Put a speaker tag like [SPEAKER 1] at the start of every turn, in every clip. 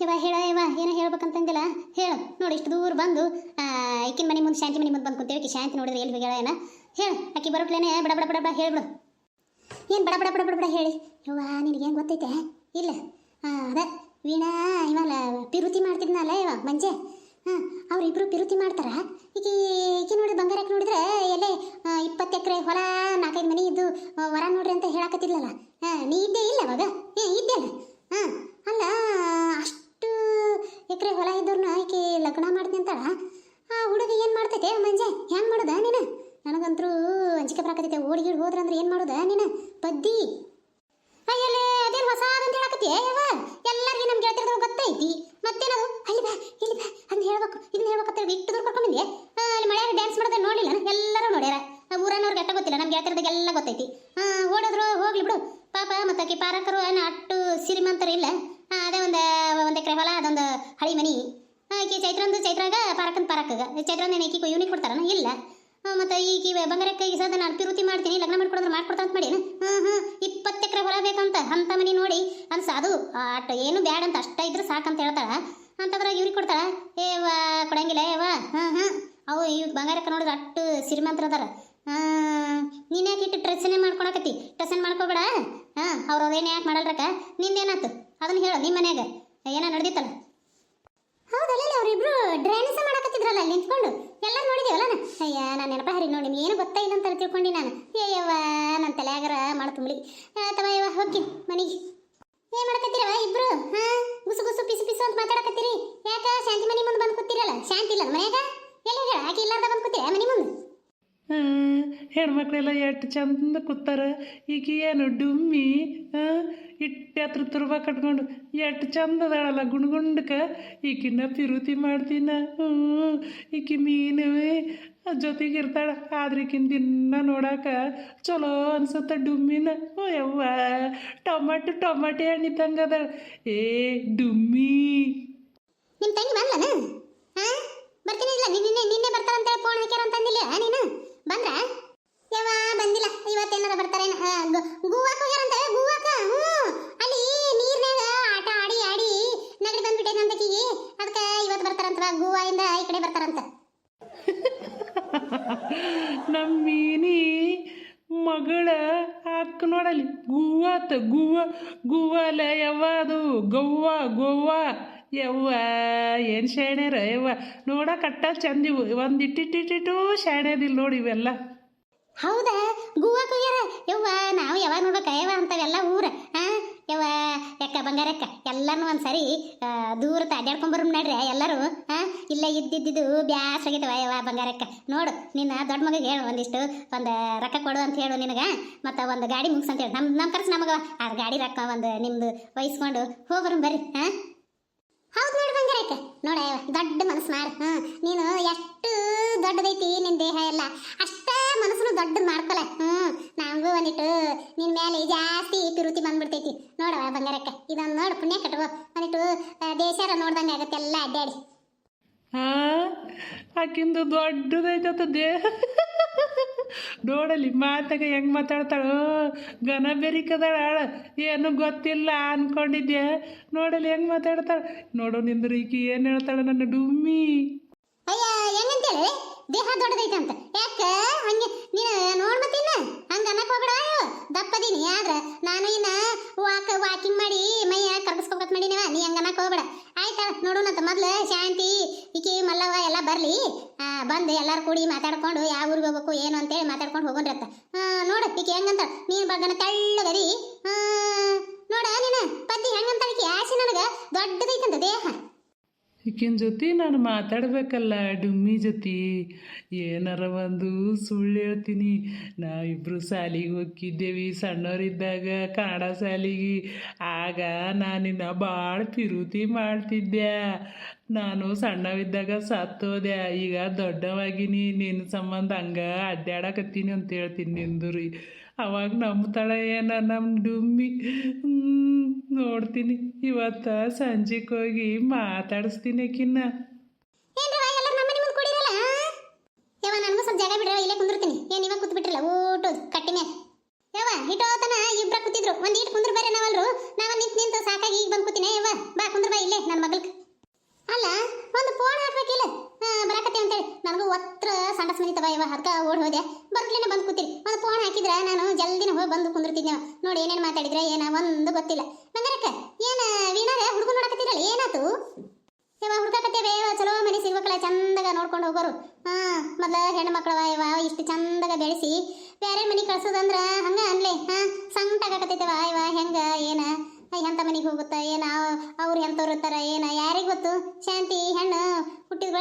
[SPEAKER 1] ಇವ ಹೇಳ, ಇವ ಏನೋ ಹೇಳ್ಬೇಕಂತಂದಿಲ್ಲ? ಹೇಳು. ನೋಡಿ, ಇಷ್ಟು ದೂರ ಬಂದು ಈಕಿನ ಮನೆ ಮುಂದೆ, ಶಾಂತಿ ಮನೆ ಮುಂದೆ ಬಂದು ಕುಂತೇವೆ. ಶಾಂತಿ ನೋಡಿದ್ರೆ ಎಲ್ಲಿ ಹೋಗ್ಯಾಳ ಏನ? ಹೇಳು. ಅಕ್ಕಿ ಬರೋಟ್ಲೇನೆ ಬಡ ಬಡ ಬಡ ಬಡ ಹೇಳ್ಬಿಡು. ಏನು ಬಡ ಬಡ ಬಡ ಬಡ ಬಡ ಹೇಳಿ? ಯವ್ವ ನಿನಗೇನು ಗೊತ್ತೈತೆ? ಇಲ್ಲ. ಅದ. ವೀಣಾ ಇವಾಗ ಪಿರುತಿ ಮಾಡ್ತಿದ್ನಲ್ಲ ಇವ, ಮಂಜೆ? ಹಾಂ, ಅವ್ರಿಬ್ರು ಪಿರುತಿ ಮಾಡ್ತಾರ? ಈಕಿ ಈಕಿ ನೋಡಿ ಬಂಗಾರಕ್ಕೆ ನೋಡಿದ್ರೆ ಎಲ್ಲೇ ಇಪ್ಪತ್ತು ಎಕರೆ ಹೊಲ, ನಾಲ್ಕೈದು ಮನೆ ಇದ್ದು ವರ ನೋಡ್ರಿ ಅಂತ ಹೇಳಕತ್ತಿದ್ಲಲ್ಲ. ಹಾಂ, ನೀ ಇದ್ದೇ ಇಲ್ಲ ಅವಾಗ? ಏ, ಇದ್ದೇ ಅಷ್ಟು ಎಕರೆ ಹೊಲ ಇದ್ದವ್ರನ್ನ ಈಕಿ ಲಗ್ನ ಮಾಡ್ತೀನಿ ಅಂತಾಳ ಆ ಹುಡುಗ ಏನು ಮಾಡ್ತೈತೆ ಮಂಜೆ ಹೆಂಗೆ ಮಾಡೋದ ನೀನು ನನಗಂತರೂ ಅಂಜಿಕೆ ಹೋದ್ರೆ ಓಡಿ ಗೀಡ್ ಹೋದ್ರಂದ್ರೆ ಏನು ಮಾಡೋದ ನೀನು? ಪದ್ದಿ ಅಯ್ಯಲೇ ಅದೇನು ಹೊಸ ಅಂತ ಹೇಳಕತ್ತಿ ಯಾವ ಎಲ್ಲರಿಗೂ ನಮ್ಮ ಗೆಳತಿಯರ್ದು ಗೊತ್ತೈತಿ. ಮತ್ತೇನದು? ಅಲ್ಲಿ ಬಾ, ಇಲ್ಲಿ ಬಾ ಅಂತ ಹೇಳ್ಬೇಕು ಇದನ್ನ ಹೇಳ್ಬೇಕಂತ ಹೇಳಿ ಇಟ್ಟು ಅಲ್ಲಿ ಮಳೆಯಾಗ ಡ್ಯಾನ್ಸ್ ಮಾಡೋದು ನೋಡಿಲ್ಲ ಎಲ್ಲರೂ ನೋಡ್ಯಾರ. ಆ ಊರನ್ನವ್ರಿಗೆ ಅಟ್ಟ ಗೊತ್ತಿಲ್ಲ ನಮ್ಮ ಎಲ್ಲ ಗೊತ್ತೈತಿ. ಓಡೋದ್ರು, ಹೋಗ್ಲಿ ಬಿಡು. ಪಾಪ, ಮತ್ತೆ ಆಕಿ ಪಾರಕರು, ಏನು ಅಟ್ಟು ಸಿರಿಮಂತರು ಇಲ್ಲ. ಅದೇ ಒಂದು ಒಂದು ಎಕರೆ ಹೊಲ, ಅದೊಂದು ಹಳಿ ಮನಿ. ಆಕೆ ಚೈತ್ರಂದು ಚೈತ್ರಾಗ ಪಾರಕನ್ ಪಾರಕ್ಕಾಗ ಚೈತ್ರಂದ ಆಕೆ ಯೂನಿಟ್ ಕೊಡ್ತಾರನ? ಇಲ್ಲ. ಮತ್ತೆ ಈಗ ಬಂಗಾರಕ್ಕೆ ಸದ ನಾನು ಪಿರುತಿ ಮಾಡ್ತೀನಿ, ಲಗ್ನ ಮಾಡ್ಕೊಡೋದ್ರೆ ಮಾಡ್ಕೊಡ್ತಾ ಅಂತ ಮಾಡಿ ಹಾಂ ಹಾಂ ಇಪ್ಪತ್ತು ಎಕರೆ ಹೊಲ ಬೇಕಂತ ಅಂತ ಮನೆ ನೋಡಿ ಅನ್ಸ, ಅದು ಅಟ್ ಏನು ಬ್ಯಾಡ ಅಂತ ಅಷ್ಟ ಇದ್ರೆ ಸಾಕಂತ ಹೇಳ್ತಾಳ. ಅಂತಂದ್ರೆ ಇವ್ರಿಗೆ ಕೊಡ್ತಾಳ, ಏ ವಾ, ಕೊಡಂಗಿಲ್ಲ, ಏ ವಾ. ಹಾಂ ಹಾಂ ಅವು ಇವ್ ಬಂಗಾರಕ್ಕೆ ನೋಡಿದ್ರೆ ಅಟ್ಟು ಶ್ರೀಮಂತರ ಅದಾರ. ನೀನು ಯಾಕೆ ಇಟ್ಟು ಟ್ರೆಸ್ಸನ್ನೇ ಮಾಡ್ಕೊಳಕತ್ತಿ? ಟ್ರೆಸ್ಸನ್ ಮಾಡ್ಕೊಬೇಡ. ಹಾಂ ಅವ್ರು ಅದೇನು ಯಾಕೆ ಮಾಡಲ್ರಕ್ಕ? ನಿಂದೇನಾತು? ಅದನ್ನ ಹೇಳು ನಿಮ್ಮ ಮನ್ಯಾಗ. ಏನೋ ನಡೆದಿತ್ತಲ್ಲ? ಹೌದಲ್ಲ ಅಯ್ಯ, ನಾನು ನೆನಪ ಹರಿ ನೋಡಿ ನಿಮ್ಗೆ ಏನು ಗೊತ್ತಾ ಇಲ್ಲ ಅಂತ ತಿಳ್ಕೊಂಡು ನಾನು. ಏಯವ್ವ ನನ್ನ ತಲೆಯಾಗರ ಮಾಡ ತುಂಬಲಿ. ತವ ಯವ್ವ, ಹೋಗಿ, ಮನೆಗೆ. ಏನು ಮಾಡ್ಕತ್ತೀರವ ಇಬ್ರು? ಹಾ ಗುಸು ಗುಸು, ಪಿಸು ಪಿಸು ಅಂತ ಮಾತಾಡಕತ್ತೀರಿ. ಯಾಕ, ಶಾಂತಿ ಮನೆ ಮುಂದೆ ಬಂದು ಕೂತಿರಲ್ಲ? ಶಾಂತಿ ಇಲ್ಲ ಮನ್ಯಾಗ? ಎಲ್ಲಿ ಹೇಳ ಆಕೆ ಇಲ್ಲಾರ್ದ ಬಂದು ಕೂತೀರ ಮನೆ ಮುಂದೆ?
[SPEAKER 2] ಹೆಣ್ಮಕ್ಳೆಲ್ಲ ಎಷ್ಟು ಚಂದ ಕೂತಾರ. ಈಗ ಏನು ಡುಮ್ಮಿ ಇಟ್ಟು ಹತ್ರ ತುರ್ಬ ಕಟ್ಕೊಂಡು ಎಷ್ಟು ಚಂದ ಅದಾಳಲ್ಲ ಗುಂಡ್ಗುಂಡ್ಕ ಈಕಿನ್ನ ಪಿರುತಿ ಮಾಡ್ತೀನ. ಹ್ಞೂ ಈಕಿ ಮೀನು ಜೊತೆಗೆ ಇರ್ತಾಳ ಆದ್ರೆ ಈಕಿನ ದಿನ ನೋಡಾಕ ಚಲೋ ಅನ್ಸುತ್ತೆ ಡುಮ್ಮಿನ. ಓ ಯವ್ವ ಟೊಮಾಟೊ ಟೊಮಾಟೆ ಹಣ್ಣಿದ್ದಂಗೆ ಅದ ಏ ಡುಮ್ಮಿ.
[SPEAKER 1] ನಿಮ್ಮ ತಂಗಿ ಬಂದ್ಲನ ಹಾ ಬರ್ತೀನಿ ಇಲ್ಲ ನಿನ್ನೆ ನಿನ್ನೆ ಬರ್ತಾರ ಅಂತೇಳಿ ಫೋನ್ ಹಾಕ್ಯಾರ ಅಂತಂದಿಲ್ಲ ನೀನು? ಬಂದ್ರ? ಯಾವ ಬಂದಿಲ್ಲ. ಇವತ್ತೇನಾರ ಬರ್ತಾರೇನ? ಆ, ಗು- ಗೋವಾಕ್ ಹೋಗ್ಯಾರಂತ ಗೋವಾಕ? ಹ್ಞೂ.
[SPEAKER 2] ನಮ್ಮ ಮೀನಿ ಮಗಳ ಹಾಕ್ ನೋಡಲಿ. ಗುವ್ವಾತ ಗುವ್ವ ಗುವ್ವಲ ಯವ್ವ ಅದು ಗವ್ವ ಗೋವ್ವ, ಯವ್ವ ಏನು ಶಾಣೆರ ಯವ್ವ. ನೋಡಕಟ್ಟ ಚಂದ ಇವು. ಒಂದು ಇಟ್ಟಿಟ್ಟಿಟ್ಟಿಟ್ಟು ಶಾಣ್ಯದಿಲ್ಲ ನೋಡಿ ಇವೆಲ್ಲ.
[SPEAKER 1] ಹೌದಾ? ಗುವ್ವ ಕುಯ್ಯರ? ಯವ್ವ, ನಾವು ಯಾವಾಗ ನೋಡಕ ಯವ್ವ ಅಂತವೆಲ್ಲ ಊರ. ಹಾ ಯವ್ವ ಯಾಕ ಬಂಗಾರಕ್ಕ ಎಲ್ಲಾನು ಒಂದ್ಸರಿ ಸರಿ ದೂರ ಅಡ್ಯಾಡ್ಕೊಂಬರ್ ನಡ್ರಿ ಎಲ್ಲರೂ ಹಾ ಇಲ್ಲ ಇದ್ದಿದ್ದು ಬ್ಯಾಸಾಗಿತ್ತವ ಯವ್ವ ಬಂಗಾರಕ್ಕ. ನೋಡು, ನಿನ್ನ ದೊಡ್ಡ ಮಗಗೆ ಹೇಳು ಒಂದಿಷ್ಟು, ಒಂದು ರೊಕ್ಕ ಕೊಡು ಅಂತ ಹೇಳು ನಿನಗೆ, ಮತ್ತು ಒಂದು ಗಾಡಿ ಮುಗಿಸ್ ಅಂತ ಹೇಳು. ನಮ್ಮ ನಮ್ಮ ಖರ್ಚು ನಮಗ ಆ ಗಾಡಿ ರೊಕ್ಕ ಒಂದು ನಿಮ್ದು ವಹಿಸ್ಕೊಂಡು ಹೋಗ್ಬರು ಬರ್ರಿ ಹಾ ಹೌದು ನೋಡು ಬಂಗಾರಕ್ಕ. ನೋಡ ದೊಡ್ಡ ಮನಸ್ಸು ಮಾಡು ನೀನು ಎಷ್ಟು ದೊಡ್ಡದೈತಿ ನಿನ್ನ ದೇಹ ಎಲ್ಲ, ಅಷ್ಟೇ ಮನಸ್ಸನ್ನು ದೊಡ್ಡದು ಮಾಡ್ಕೊಲ್ಲ ಹ್ಮ್? ನಮಗೂ ಒಂದಿಟ್ಟು ನಿನ್ ಮೇಲೆ ಜಾಸ್ತಿ ಪಿರುತಿ ಬಂದ್ಬಿಡ್ತೈತಿ. ನೋಡವ ಬಂಗಾರಕ್ಕ ಇದೊಂದು ನೋಡು ಪುಣ್ಯ ಕಟ್ಟುವ ಒಂದಿಟ್ಟು ದೇಶಾರ ನೋಡ್ದಂಗೆ ಆಗತ್ತೆ ಎಲ್ಲ ಅಡ್ಡಾಡಿ.
[SPEAKER 2] ಆಕಿಂದು ದೊಡ್ಡದೈತತ ದೇಹ. ನೋಡಲಿ ಮಾತಾಗ ಹೆಂಗೆ ಮಾತಾಡ್ತಾಳು ಘನ ಬೆರಿಕದಾಳ ಏನು ಗೊತ್ತಿಲ್ಲ ಅನ್ಕೊಂಡಿದ್ದೆ ನೋಡಲಿ ಹೆಂಗೆ ಮಾತಾಡ್ತಾಳ? ನೋಡು ನಿಂದ್ರೀಕಿ ಏನು ಹೇಳ್ತಾಳ ನನ್ನ ಡುಮ್ಮಿ.
[SPEAKER 1] ಅಯ್ಯ ಹೆಂಗಂತೇಳಿ? ದೇಹ ದೊಡ್ಡದೈತೆ ಅಂತ. ಯಾಕ? ಹಂಗೆ ನೀನು ನೋಡ್ ಮತ್ತಿನ್ನ? ಹಂಗ ಅನ್ನಕ್ ಹೋಗ್ಬೇಡ. ದಪ್ಪದೀನಿ ಆದ್ರ ನಾನು ಇನ್ನ ವಾಕ್ ವಾಕಿಂಗ್ ಮಾಡಿ ಮೈಯ ಕರ್ಗಿಸ್ಕೋಬೇಕಂತ ಮಾಡೀನಿವ. ನೀ ಹಂಗ ಅನ್ನಕ್ ಹೋಗ್ಬೇಡ. ಆಯ್ತಾ ನೋಡೋಣಂತ ಮೊದ್ಲು ಶಾಂತಿ, ಈಕಿ ಮಲ್ಲವ ಎಲ್ಲ ಬರ್ಲಿ. ಬಂದು ಎಲ್ಲಾರು ಕೂಡಿ ಮಾತಾಡ್ಕೊಂಡು ಯಾವ ಊರಿಗೆ ಹೋಗ್ಬೇಕು, ಏನು ಅಂತೇಳಿ ಮಾತಾಡ್ಕೊಂಡು ಹೋಗೋಣ್ರತ್ತ ನೋಡ, ಈಕಿ ಹೆಂಗಂತ ನೀನು ಬಗ್ಗನ ತೆಳ್ಳಗದಿ. ನೋಡ ನೀನು, ಪದ್ದಿ ಹೆಂಗಂತ ಆಸೆ ನನಗ ದೊಡ್ಡದೈತಂತ ದೇಹ.
[SPEAKER 2] ಈಕಿನ ಜೊತೆ ನಾನು ಮಾತಾಡಬೇಕಲ್ಲ, ಡುಮ್ಮಿ ಜೊತೆ. ಏನಾರ ಒಂದು ಸುಳ್ಳು ಹೇಳ್ತೀನಿ. ನಾವಿಬ್ಬರು ಶಾಲಿಗೆ ಹೋಗಿದ್ದೇವಿ ಸಣ್ಣವರಿದ್ದಾಗ ಕನ್ನಡ ಶಾಲಿಗೆ ಆಗ ನಾನಿನ್ನ ಭಾಳ ತಿರುತಿ ಮಾಡ್ತಿದ್ದೆ ನಾನು ಸಣ್ಣವಿದ್ದಾಗ ಸತ್ತೋದೆ, ಈಗ ದೊಡ್ಡವಾಗಿನಿ ನಿನ್ನ ಸಂಬಂಧ ಹಂಗ ಅಡ್ಡಾಡಕತ್ತೀನಿ ಅಂತ ಹೇಳ್ತೀನಿ ನಿಂದುರಿ ಅವಾಗ ನಂಬ್ತಾಳ ಏನ ನಮ್ಮ ಡುಮ್ಮಿ ನೋಡ್ತೀನಿ. ಇವತ್ತ ಸಂಜೆಗೆ ಹೋಗಿ ಮಾತಾಡಿಸ್ತೀನಿ
[SPEAKER 1] ಕಿನ್ನ ಸ್ವಲ್ಪ ಜಾಗ ಇಲ್ಲೇ ಬಿಟ್ರಲ್ಲ ಯವ್ವ ಇಬ್ಬರ ಕೂತಿದ್ರು. ಒಂದ್ ಇಟ್ ಕುಂದ್ರ ಬೇರೆ ನಾವಲ್ರು. ನಾವ ನಿಂತ ನಿಂತು ಸಾಕಾಗಿ ಈಗ ಬಂದ್ ಕೂತಿನ. ಯವ್ವ, ಬಾ ಕುಂದ್ರ ಬಾ ಇಲ್ಲೇ ನನ್ನ ಮಗಳ. ಇವ ಅದಕ್ಕೆ ಓಡ್ ಹೋದೆ. ಬರ್ಲಿನ ಬಂದು ಕೂತಿರಿ ಒಂದು ಫೋನ್ ಹಾಕಿದ್ರೆ ನಾನು ಜಲ್ದಿನ ಹೋಗಿ ಬಂದು ಕುಂದಿರ್ತಿದ್ದೆ ನೋಡಿ ಏನೇನು ಮಾತಾಡಿದ್ರೆ ಏನ ಒಂದು ಗೊತ್ತಿಲ್ಲ. ನಂಗರಕ್ಕ ಏನ ವೀಣಾಗ ಹುಡುಗ ನೋಡಕತ್ತಿರಲ್ಲ ಏನಾತು? ಇವ ಹುಡ್ಕಾಕತ್ತೇವೆ ಚಲೋ ಮನೆ ಸಿಗ್ಬೇಕಲ್ಲ ಚಂದಾಗ ನೋಡ್ಕೊಂಡು ಹೋಗೋರು. ಹಾ, ಮೊದ್ಲ ಹೆಣ್ಣು ಮಕ್ಕಳವ ಇವ ಇಷ್ಟು ಚಂದಾಗ ಬೆಳೆಸಿ ಬೇರೆ ಮನೆ ಕಳ್ಸೋದಂದ್ರ ಹಂಗ ಅನ್ಲಿ. ಹಾ ಸಂಕಟಾಗಕತ್ತೈತವ ಇವ ಹೆಂಗ, ಏನ? ಎಂತ ಮನೆಗೆ ಹೋಗುತ್ತಾ, ಏನ ಅವ್ರು ಎಂಥವ್ರು ಇರ್ತಾರ, ಏನ? ಯಾರಿಗ್ ಗೊತ್ತು? ಶಾಂತಿ, ಹೆಣ್ಣು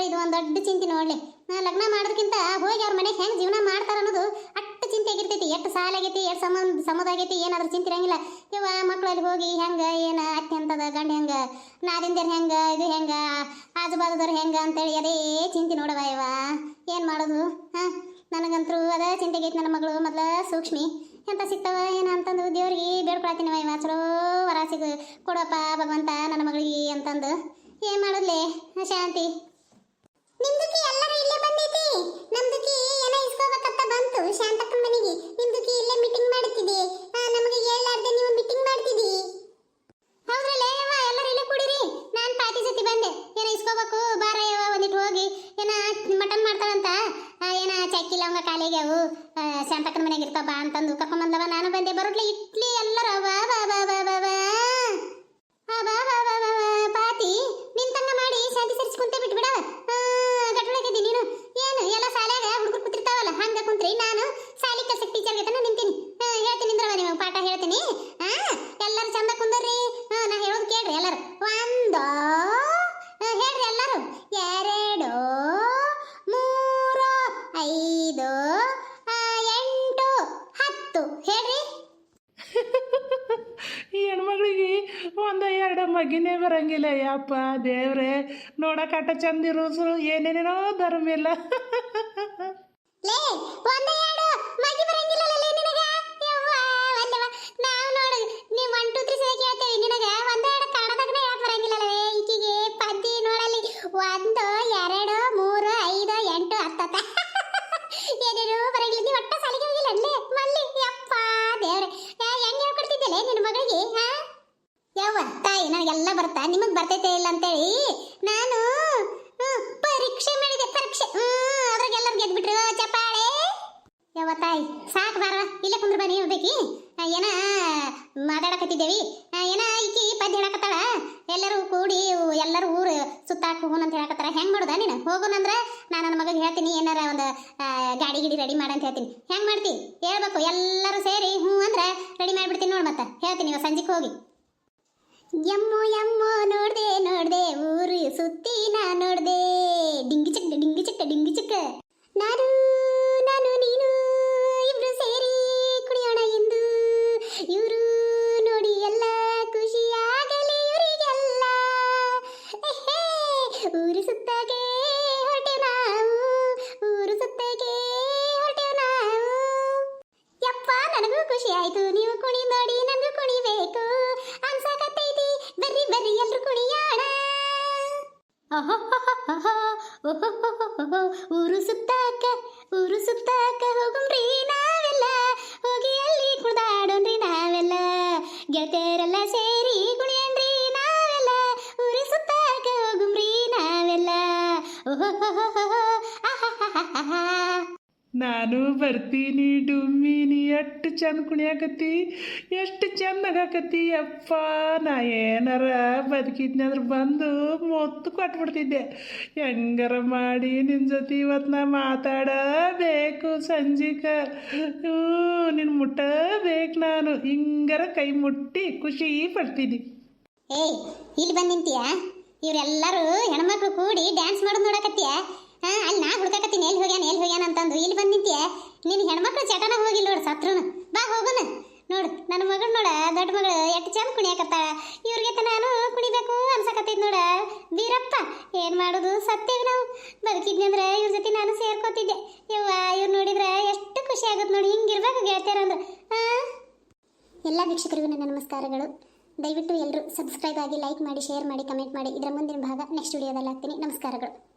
[SPEAKER 1] ಇದು ಒಂದು ದೊಡ್ಡ ಚಿಂತೆ ನೋಡ್ಲಿ. ನಾ ಲಗ್ನ ಮಾಡೋದಕ್ಕಿಂತ ಹೋಗಿ ಅವ್ರ ಮನೆಗೆ ಹೆಂಗೆ ಜೀವನ ಮಾಡ್ತಾರ ಅನ್ನೋದು ಅಷ್ಟು ಚಿಂತೆ ಆಗಿರ್ತೈತಿ. ಎಷ್ಟು ಸಾಲ ಆಗೈತಿ, ಎಷ್ಟು ಸಮ ಸಮದ ಆಗೈತಿ, ಏನಾದ್ರೂ ಚಿಂತೆ ಇರಂಗಿಲ್ಲ. ಇವ ಮಕ್ಕಳಲ್ಲಿ ಹೋಗಿ ಹೆಂಗೆ, ಏನ ಅತ್ತೆ ಅಂತದ, ಗಂಡ ಹೆಂಗ, ನಾದಿಂದರ್ ಹೆಂಗ, ಇದು ಹೆಂಗ ಆಜು ಬಾಜುದವ್ರು ಹೆಂಗ ಅಂತೇಳಿ ಅದೇ ಚಿಂತೆ ನೋಡವ ಇವ ಏನು ಮಾಡೋದು? ಹಾಂ ನನಗಂತರೂ ಅದ ಚಿಂತೆ ಆಗೈತಿ ನನ್ನ ಮಗಳು ಮೊದಲ ಸೂಕ್ಷ್ಮಿ. ಎಂತ ಸಿಗ್ತಾವ, ಏನ ಅಂತಂದು ದೇವ್ರಿಗೆ ಬೇಡ್ಕೊಳತ್ತೀನಿ ಇವ ಚಲೋ ವರ ಕೊಡಪ್ಪ ಭಗವಂತ ನನ್ನ ಮಗಳಿಗೆ ಅಂತಂದು. ಏನು ಮಾಡೋದ್ಲೆ? ಶಾಂತಿ. ನಿಮ್ದುಕಿ ಎಲ್ಲರೂ ಇಲ್ಲೇ ಬಂದೈತಿ ನಮ್ದುಕಿ ಏನೋ ಇಸ್ಕೋಬೇಕಂತ ಬಂತು ಶಾಂತಕ್ಕನ ಮನೆಗೆ ನಿಮ್ದುಕಿ ಇಲ್ಲೇ ಮೀಟಿಂಗ್ ಮಾಡುತ್ತಿದೆ ನಮಗೆ ಹೇಳಲಾರ್ದೆ ನೀವು ಮೀಟಿಂಗ್ ಮಾಡ್ತಿದಿ ಹೌದ್ರಲ್ಲೇ ಯವ್ವ ಎಲ್ಲರೂ ಇಲ್ಲೇ ಕುಡೀರಿ ನಾನು ಪಾತಿ ಜೊತೆ ಬಂದೆ ಏನೋ ಇಸ್ಕೋಬೇಕು ಬಾರ ಯವ್ವ ಒಂದಿಟ್ಟು ಹೋಗಿ ಏನ ಮಟನ್ ಮಾಡ್ತಾಳಂತ ಆ, ಏನ ಚಕ್ಕಿ ಲವಂಗ ಕಾಲಿಗೆ ಅವು ಆ, ಶಾಂತಕ್ಕನ ಮನೆಗೆ ಇರ್ತಾವ ಬಾ ಅಂತಂದು ಕರ್ಕೊಂಬಂದವ ನಾನು ಬಂದೆ ಬರೋಟ್ಲೆ ಇಟ್ಲಿ ಎಲ್ಲರ ಬಾ ಬಾ ಬಾ ಬಾ ಬಾ ಬಾ ಆ, ಬಾ ಬಾ ಬಾ ಬಾ ಬಾ ಪಾತಿ ನಿಂತಂಗ ಮಾಡಿ ಶಾಂತಿ ಸೇರಿಸಿ ಕುಂತೆ ಬಿಟ್ಟು ಬಿಡ ಗಟ್ಳಾಗಿದ್ದಿ ನೀನು ಏನು ಎಲ್ಲ ಶಾಲ್ಯಾಗ ಹುಡುಗರು ಕೂತಿರ್ತಾವಲ್ಲ ಹಂಗ ಕುಂತ್ರಿ ನಾನು ಶಾಲಿ ಕಲ್ಸಕ್ ಟೀಚರ್ ಗತನ ನಿಂತೀನಿ ಆ, ಹೇಳ್ತೀನಿ ನಿಂದ್ರವ ನಿಮಗೆ ಪಾಠ ಹೇಳ್ತೀನಿ ಆ ಎಲ್ಲರೂ ಚಂದ ಕುಂದರ್ರಿ ಆ, ನಾ ಹೇಳೋದು ಕೇಳ್ರಿ ಎಲ್ಲರೂ ಒಂದು ಆ, ಹೇಳ್ರಿ ಎಲ್ಲರೂ ಎರಡು ಮೂರು ಐದು ಆ, ಎಂಟು ಹತ್ತು ಹೇಳ್ರಿ
[SPEAKER 2] ಈ ಹೆಣ್ಮಗಳಿಗೆ ಒಂದ ಮಗಿನೇ ಬರಂಗಿಲ್ಲ, ಯಪ್ಪ ದೇವ್ರೆ. ನೋಡಕಾಟ ಚಂದ ಇರೋಸು, ಏನೇನೇನೋ ಧರ್ಮ ಇಲ್ಲ.
[SPEAKER 1] ಒಂದ ಎರಡು. ನಾವು ಮೂರು, ಐದು, ಎಂಟು, ಹತ್ತತ್ತ. ಏನೇನೋ ಬರಂಗಿಲ್ಲ. ನೀ ಒಟ್ಟ ಸಾಲಿಗೆ ಹೋಗಿಲ್ಲ ಅಲ್ಲೇ ಮಲ್ಲಿ, ಯಪ್ಪ ದೇವ್ರೆ. ಹೆಂಗ್ ಹೇಳ್ಕೊಡ್ತಿದ್ದೆಲೆ ನಿನ್ನ ಮಗಳಿಗೆ ಯವ್ವ ನನಗೆಲ್ಲ ಬರ್ತಾ, ನಿಮಗ್ ಬರ್ತೈತೆ ಇಲ್ಲ ಅಂತೇಳಿ ನಾನು ಪರೀಕ್ಷೆ ಮಾಡಿದೆ, ಪರೀಕ್ಷೆ. ಹ್ಮ್ ಅದ್ರಾಗ ಎಲ್ಲರೂ ಗೆದ್ಬಿಟ್ರು ಚಪ್ಪಾಳೆ. ಯಾವ ತಾಯಿ, ಸಾಕು ಬಾರ ಇಲ್ಲೇ ಕುಂದ್ರ ಬನ್ನಿ ಬೇಕಿ? ಏನ, ಮಾತಾಡಕತ್ತಿದ್ದೇವಿ. ಏನ, ಈಕಿ ಪದ್ಯ ಹೇಳಕತ್ತಾಳ? ಎಲ್ಲರೂ ಕೂಡಿ, ಎಲ್ಲರೂ ಊರು ಸುತ್ತಾಕ ಹೋಗೋಣ ಅಂತ ಹೇಳಕತ್ತಾರ. ಹೆಂಗ್ ಮಾಡುದ ನೀನು? ಹೋಗೋಣಂದ್ರ ನಾನು ನನ್ನ ಮಗಗೆ ಹೇಳ್ತೀನಿ, ಏನಾರ ಒಂದು ಗಾಡಿ ಗಿಡಿ ರೆಡಿ ಮಾಡ ಅಂತ ಹೇಳ್ತೀನಿ. ಹೆಂಗ್ ಮಾಡ್ತಿ? ಹೇಳ್ಬೇಕು. ಎಲ್ಲರೂ ಸೇರಿ ಹ್ಞೂ ಅಂದ್ರ ರೆಡಿ ಮಾಡ್ಬಿಡ್ತೀನಿ ನೋಡ್ ಮತ್ತೆ. ಹೇಳ್ತೀನಿ ಇವಾಗ ಸಂಜೆಗೆ ಹೋಗಿ. ಎಮ್ಮೋ ಎಮ್ಮೋ ನೋಡ್ದೆ ನೋಡ್ದೆ, ಊರು ಸುತ್ತಿ ನಾ ನೋಡ್ದೆ. ಡಿಂಗಿ ಚಕ್ಕ ಡಿಂಗಿ ಚಕ್ಕ ಡಿಂಗಿ ಚಕ್ಕ ನಾನು ನಾನು, ನೀನು ಇಬ್ರು ಸೇರಿ ಕುಡಿಯೋಣ ಎಂದು ಇವರು ನೋಡಿ ಎಲ್ಲ ಖುಷಿಯಾಗಲಿ ಇವರಿಗೆಲ್ಲ. ಊರು ಸುತ್ತಾಗೆ ಹೊರಟೆ ನಾವು. ಊರು ಸುತ್ತಾಗೆ ಹೊರಟೆ ನಾವು. ಯಪ್ಪ, ನನಗೂ ಖುಷಿ ಆಯ್ತು. ನೀವು ಕುಣಿ
[SPEAKER 2] ನಾನು ಬರ್ತೀನಿ ಡುಮ್ಮಿ ನೀ ಎಷ್ಟು ಚಂದ ಕುಣಿಯಾಕತ್ತಿ ಎಷ್ಟು ಚಂದ ಆಗಾಕತ್ತಿ ಅಪ್ಪ ನಾ ಏನಾರ ಬದುಕಿದ್ನಂದ್ರೆ ಬಂದು ಮೊತ್ತು ಕೊಟ್ಬಿಡ್ತಿದ್ದೆ. ಹೆಂಗಾರ ಮಾಡಿ ನಿನ್ನ ಜೊತೆ ಇವತ್ತು ನಾ ಮಾತಾಡಬೇಕು ಸಂಜಿಕ. ಹ್ಞೂ ನಿನ್ನ ಮುಟ್ಟಬೇಕು ನಾನು. ಹಿಂಗಾರ ಕೈ ಮುಟ್ಟಿ ಖುಷಿ ಪಡ್ತೀನಿ.
[SPEAKER 1] ಏಯ್, ಇಲ್ಲಿ ಬಂದಿಂತೀಯ ಇವರೆಲ್ಲರೂ ಹೆಣ್ಮಕ್ಳು ಕೂಡಿ ಡ್ಯಾನ್ಸ್ ಮಾಡೋದು ನೋಡಕತ್ತೀಯ? ಹಾ, ಅಲ್ಲಿ ನಾ ಹುಡ್ಕಾಕತ್ತೀನಿ. ಎಲ್ಲಿ ಹೋಗ್ಯಾನ ಎಲ್ಲಿ ಹೋಗ್ಯಾನ ಅಂತಂದು. ಇಲ್ಲಿ ಬಂದು ನಿಂತೀಯ. ನಿನ್ ಹೆಣ್ಮಕ್ಳು ಚಟನ ಹೋಗಿಲ್ಲ ನೋಡು ಸತ್ರುನು. ಬಾ ಹೋಗೋಣ ನೋಡು, ನನ್ನ ಮಗಳು ನೋಡ, ದೊಡ್ಡ ಮಗಳು ಎಷ್ಟು ಚಂದ ಕುಣಿಯಾಕತ್ತಾಳ. ಇವ್ರಿಗೆ ನಾನು ಕುಣಿಬೇಕು ಅನ್ಸಕತ್ತೈತಿ ನೋಡ. ಬೀರಪ್ಪ, ಏನ್ ಮಾಡೋದು? ಸತ್ತೇವಿ ನಾವು. ಬದುಕಿದ್ನಂದ್ರೆ ಇವ್ರ ಜೊತೆ ನಾನು ಸೇರ್ಕೋತಿದ್ದೆ. ಯವ್ವ, ಇವ್ರು ನೋಡಿದ್ರೆ ಎಷ್ಟು ಖುಷಿ ಆಗುತ್ತೆ ನೋಡಿ. ಹಿಂಗಿರ್ಬೇಕು ಅಂದ್ರೆ. ಆ? ಎಲ್ಲ ವೀಕ್ಷಕರಿಗೂ ನನ್ನ ನಮಸ್ಕಾರಗಳು. ದಯವಿಟ್ಟು ಎಲ್ಲರೂ ಸಬ್ಸ್ಕ್ರೈಬ್ ಆಗಿ ಲೈಕ್ ಮಾಡಿ, ಶೇರ್ ಮಾಡಿ, ಕಮೆಂಟ್ ಮಾಡಿ. ಇದರ ಮುಂದಿನ ಭಾಗ ನೆಕ್ಸ್ಟ್ ವಿಡಿಯೋದಲ್ಲಿ ಹಾಕ್ತೀನಿ. ನಮಸ್ಕಾರಗಳು.